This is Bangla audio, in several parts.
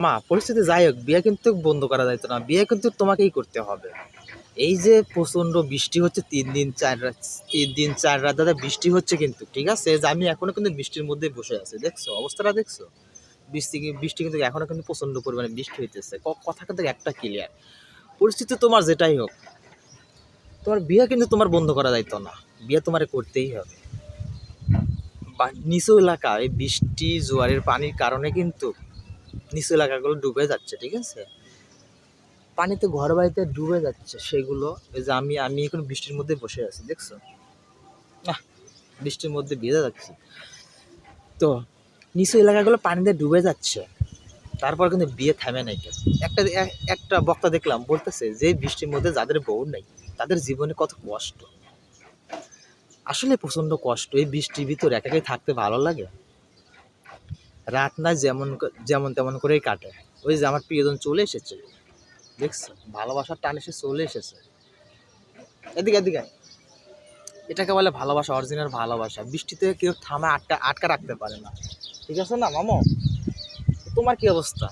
মা, পরিস্থিতি যাই হোক, বিয়ে কিন্তু বন্ধ করা যাইতো না। বিয়ে কিন্তু তোমাকেই করতে হবে। এই যে প্রচণ্ড বৃষ্টি হচ্ছে, তিন দিন, চার রাত তিন দিন, চার রাত, দাদা, বৃষ্টি হচ্ছে কিন্তু, ঠিক আছে? যে আমি এখনও কিন্তু বৃষ্টির মধ্যে বসে আছি, দেখছ? অবস্থাটা দেখছ? বৃষ্টি বৃষ্টি কিন্তু এখনও কিন্তু প্রচণ্ড পরিমাণে বৃষ্টি হইতেছে। কথা কিন্তু একটা ক্লিয়ার পরিস্থিতি তোমার যেটাই হোক, তোমার বিয়ে কিন্তু তোমার বন্ধ করা যাইতো না। বিয়ে তোমার করতেই হবে। বা- নিচু এলাকা এই বৃষ্টি, জোয়ারের পানির কারণে কিন্তু নিচু এলাকাগুলো ডুবে যাচ্ছে, ঠিক আছে? পানিতে ঘর বাড়িতে ডুবে যাচ্ছে সেগুলো। এই যে আমি আমি এখন বৃষ্টির মধ্যে বসে আছি, দেখছ? বৃষ্টির মধ্যে ভিজে যাচ্ছি। তো নিচু এলাকাগুলো পানিতে ডুবে যাচ্ছে। তারপর কিন্তু বিয়ে থামে নাই। একটা একটা বক্তা দেখলাম, বলতেছে যে বৃষ্টির মধ্যে যাদের বউ নেই, তাদের জীবনে কত কষ্ট। আসলে প্রচণ্ড কষ্ট, এই বৃষ্টির ভিতর একাই থাকতে ভালো লাগে? রাত না যেমন যেমন তেমন করেই কাটে। ওই যে আমার প্রিয়জন চলে এসেছে। দেখছ? ভালোবাসার টান এসে চলে এসেছে। এদিকে এদিকে। এটাকে বলে ভালোবাসা অরিজিনাল ভালোবাসা। বৃষ্টিতে কেউ থামা আটকা আটকা রাখতে পারে না। ঠিক আছে না মামো? তোমার কি অবস্থা?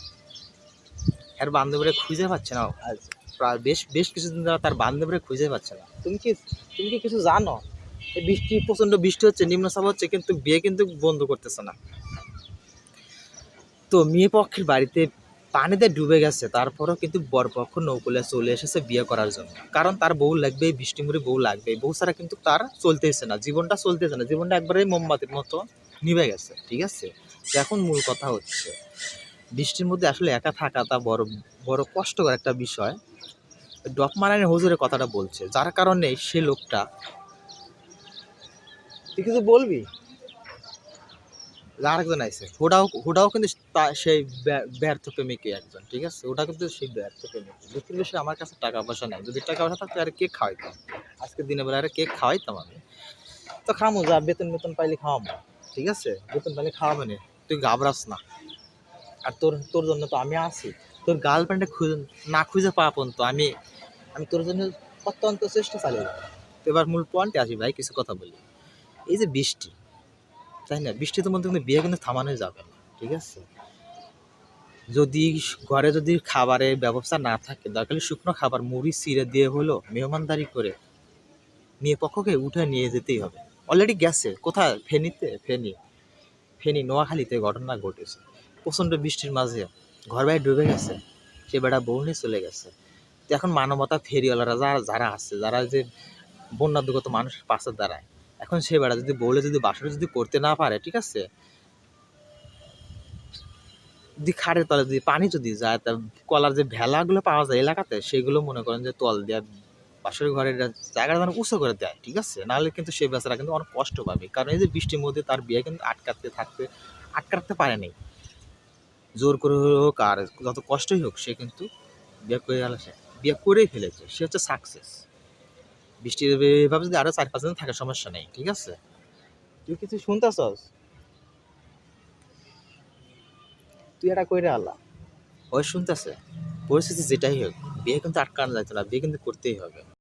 এর বান্ধবীরা খুঁজে পাচ্ছে না। আজ প্রায় বেশ বেশ কিছুদিন ধরে তার বান্ধবীরা খুঁজে পাচ্ছে না। তুমি কি তুমি কি কিছু জানো? এই বৃষ্টি প্রচণ্ড বৃষ্টি হচ্ছে নিম্নচাপ হচ্ছে কিন্তু বিয়ে কিন্তু বন্ধ করতেছে না। তো মেয়ে পক্ষের বাড়িতে পানিতে ডুবে গেছে, তারপরেও কিন্তু বরপক্ষ নৌকুলে চলে এসেছে বিয়ে করার জন্য। কারণ তার বউ লাগবে, বৃষ্টি মুড়ে বউ লাগবে, বউ ছাড়া কিন্তু তার চলতেছে না, জীবনটা চলতেছে না, জীবনটা একবারে মোমবাতির মতো নিভে গেছে, ঠিক আছে? এখন মূল কথা হচ্ছে, বৃষ্টির মধ্যে আসলে একা থাকা তা বড় বড় কষ্টকর একটা বিষয়। ডক মারানের হুজুরের কথাটা বলছে, যার কারণে সে লোকটা তুই কিছু বলবি? আরেকজন আছে হুডাও হুডাও কিন্তু সেই ব্যা- ব্যর্থ প্রেমিকই একজন, ঠিক আছে? ওটা কিন্তু সেই ব্যর্থ প্রেমিক দুঃখের বিষয়ে আমার কাছে টাকা পয়সা নাই। যদি টাকা পয়সা থাকতো, আর কেক খাওয়াইতাম আজকে দিনের বেলা, আর কেক খাওয়াইতাম আমি? তো খামো, যা বেতন বেতন পাইলে খাওয়াবো ঠিক আছে? বেতন পাইলে খাওয়াবো না। তুই ঘাবড়াস না। আর তোর তোর জন্য তো আমি আছি। তোর গার্লফ্রেন্ডে খুঁজে, না খুঁজে পাওয়া পর্যন্ত আমি আমি তোর জন্য অত্যন্ত চেষ্টা চালিয়ে যাব। এবার মূল পয়েন্টে আসি ভাই, কিছু কথা বলি। এই যে বৃষ্টি তাই না? বৃষ্টির মধ্যে কিন্তু বিয়ে কিন্তু থামানো যাবে না, ঠিক আছে? যদি ঘরে যদি খাবারের ব্যবস্থা না থাকে, দরকার শুকনো খাবার, মুড়ি চিড়ে দিয়ে হলো মেহমানদারি করে মেয়ে পক্ষকে উঠে নিয়ে যেতেই হবে। অলরেডি গেছে, কোথায়? ফেনীতে, ফেনী। ফেনী, নোয়াখালীতে ঘটনা ঘটেছে। প্রচণ্ড বৃষ্টির মাঝে ঘর বাড়ি ডুবে গেছে, সে বেটা বউ নিয়ে চলে গেছে। এখন মানবতা ফেরিওয়ালারা যারা যারা আছে, যারা যে বন্যা দুগত মানুষের পাশে দাঁড়ায় এখন সে বেড়া যদি বলে যদি বাসটা যদি করতে না পারে, ঠিক আছে? যদি খাড়ের তলে যদি পানি যদি যায়, তা কলার যে ভেলাগুলো পাওয়া যায় এলাকাতে, সেগুলো মনে করেন যে তল দেওয়া পাশের ঘরের জায়গাটা যেন উঁচু করে দেয়, ঠিক আছে? নাহলে কিন্তু সে বেচারা কিন্তু অনেক কষ্ট পাবে। কারণ এই যে বৃষ্টির মধ্যে তার বিয়ে কিন্তু আটকাতে থাকতে, আটকাতে পারে নাই। জোর করে হোক আর যত কষ্টই হোক, সে কিন্তু বিয়ে করে বিয়ে করেই ফেলেছে। সে হচ্ছে সাকসেস বৃষ্টির এভাবে যদি আরও চার পাঁচজন থাকার থাকে, সমস্যা নেই, ঠিক আছে? তুই কিছু শুনতেছস? তুই এটা কইরে আল্লাহ ওই শুনতেছে। পরিস্থিতি যেটাই হোক, বিয়ে কিন্তু আটকানো যাইতো না, বিয়ে কিন্তু করতেই হবে।